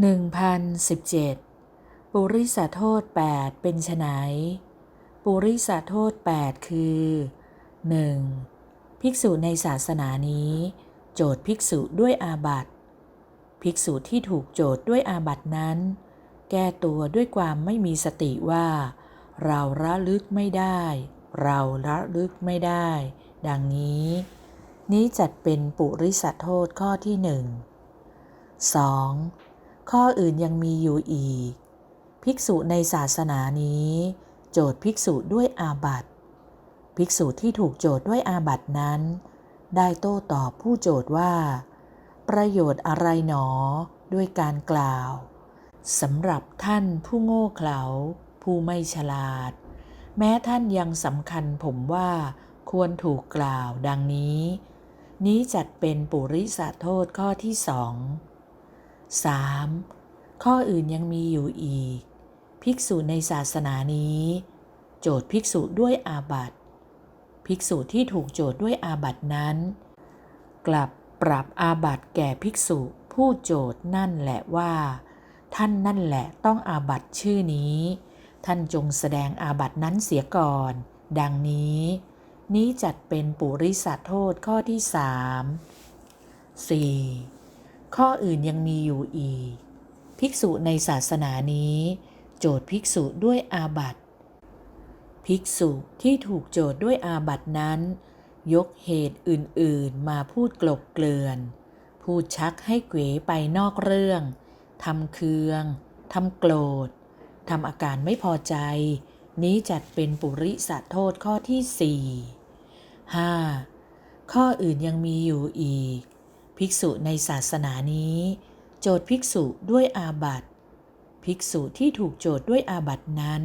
1017 ปุริสโทษ 8 เป็นไนปุริสโทษ 8 คือ 1. ภิกษุในศาสนานี้ โจทย์ภิกษุด้วยอาบัติ ภิกษุที่ถูกโจทย์ด้วยอาบัตินั้น แก้ตัวด้วยความไม่มีสติว่า เราระลึกไม่ได้ เราระลึกไม่ได้ ดังนี้ นี้จัดเป็นปุริสโทษข้อที่หนึ่ง 2. ข้ออื่นยังมีอยู่อีก ภิกษุในศาสนานี้ โจทย์ภิกษุด้วยอาบัติ ภิกษุที่ถูกโจทย์ด้วยอาบัตินั้น ได้โต้ตอบผู้โจทย์ว่า ประโยชน์อะไรหนอ ด้วยการกล่าวสำหรับท่านผู้โง่เขลาผู้ไม่ฉลาด แม้ท่านยังสำคัญผมว่าควรถูกกล่าวดังนี้ นี้จัดเป็นปุริสาโทษข้อที่สอง 3. ข้ออื่นยังมีอยู่อีก ภิกษุในศาสนานี้ โจทย์ภิกษุด้วยอาบัติภิกษุที่ถูกโจทย์ด้วยอาบัตินั้น กลับปรับอาบัติแก่ภิกษุผู้โจทย์นั่นแหละว่า ท่านนั่นแหละต้องอาบัติชื่อนี้ ท่านจงแสดงอาบัตินั้นเสียก่อน ดังนี้ นี้จัดเป็นปุริสโทษข้อที่สามสี่ ข้ออื่นยังมีอยู่อีก ภิกษุในศาสนานี้ โจทย์ภิกษุด้วยอาบัติ ภิกษุที่ถูกโจทย์ด้วยอาบัตินั้น ยกเหตุอื่นๆมาพูดกลบเกลื่อน พูดชักให้เกวไปนอกเรื่องทำเคืองทำโกรธทำอาการไม่พอใจ นี้จัดเป็นปุริสโทษข้อที่สี่ห้าข้ออื่นยังมีอยู่อีก ภิกษุในศาสนานี้ โจทย์ภิกษุด้วยอาบัติ ภิกษุที่ถูกโจทย์ด้วยอาบัตินั้น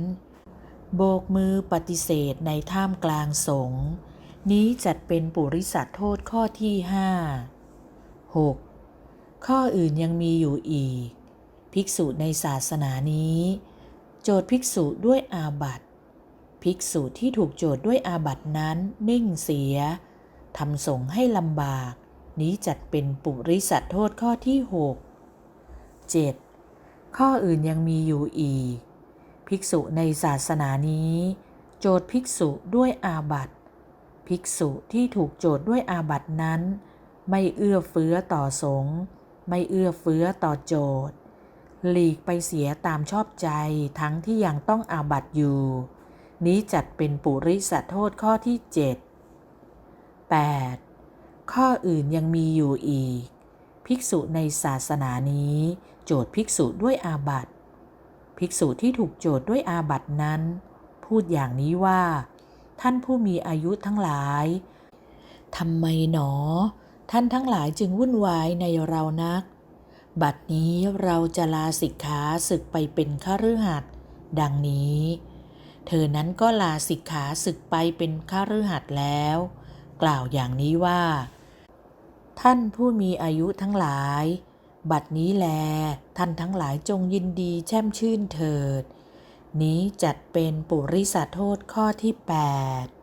โบกมือปฏิเสธในท่ามกลางสงฆ์นี้จัดเป็นปุริสโทษข้อที่ห้าหกข้ออื่นยังมีอยู่อีก ภิกษุในศาสนานี้ โจทย์ภิกษุด้วยอาบัติ ภิกษุที่ถูกโจทย์ด้วยอาบัตินั้นนิ่งเสียทำสงให้ลำบาก นี้จัดเป็นปุริสโทษข้อที่หกเจ็ดข้ออื่นยังมีอยู่อีก ภิกษุในศาสนานี้ โจทย์ภิกษุด้วยอาบัติ ภิกษุที่ถูกโจทย์ด้วยอาบัตินั้น ไม่เอื้อเฟื้อต่อสงฆ์ไม่เอื้อเฟื้อต่อโจทย์ หลีกไปเสียตามชอบใจทั้งที่ยังต้องอาบัติอยู่ นี้จัดเป็นปุริสโทษข้อที่เจ็ด 8. ข้ออื่นยังมีอยู่อีก ภิกษุในศาสนานี้ โจทย์ภิกษุด้วยอาบัติ ภิกษุที่ถูกโจทย์ด้วยอาบัตินั้น พูดอย่างนี้ว่า ท่านผู้มีอายุทั้งหลายทำไมหนอ ท่านทั้งหลายจึงวุ่นวายในเรานัก บัดนี้เราจะลาสิกขาศึกไปเป็นข้ารือหัดดังนี้ เธอนั้นก็ลาสิกขาศึกไปเป็นข้ารือหัดแล้ว กล่าวอย่างนี้ว่า ท่านผู้มีอายุทั้งหลาย บัดนี้แล ท่านทั้งหลายจงยินดีแช่มชื่นเถิด นี้จัดเป็นปุริสโทษข้อที่ 8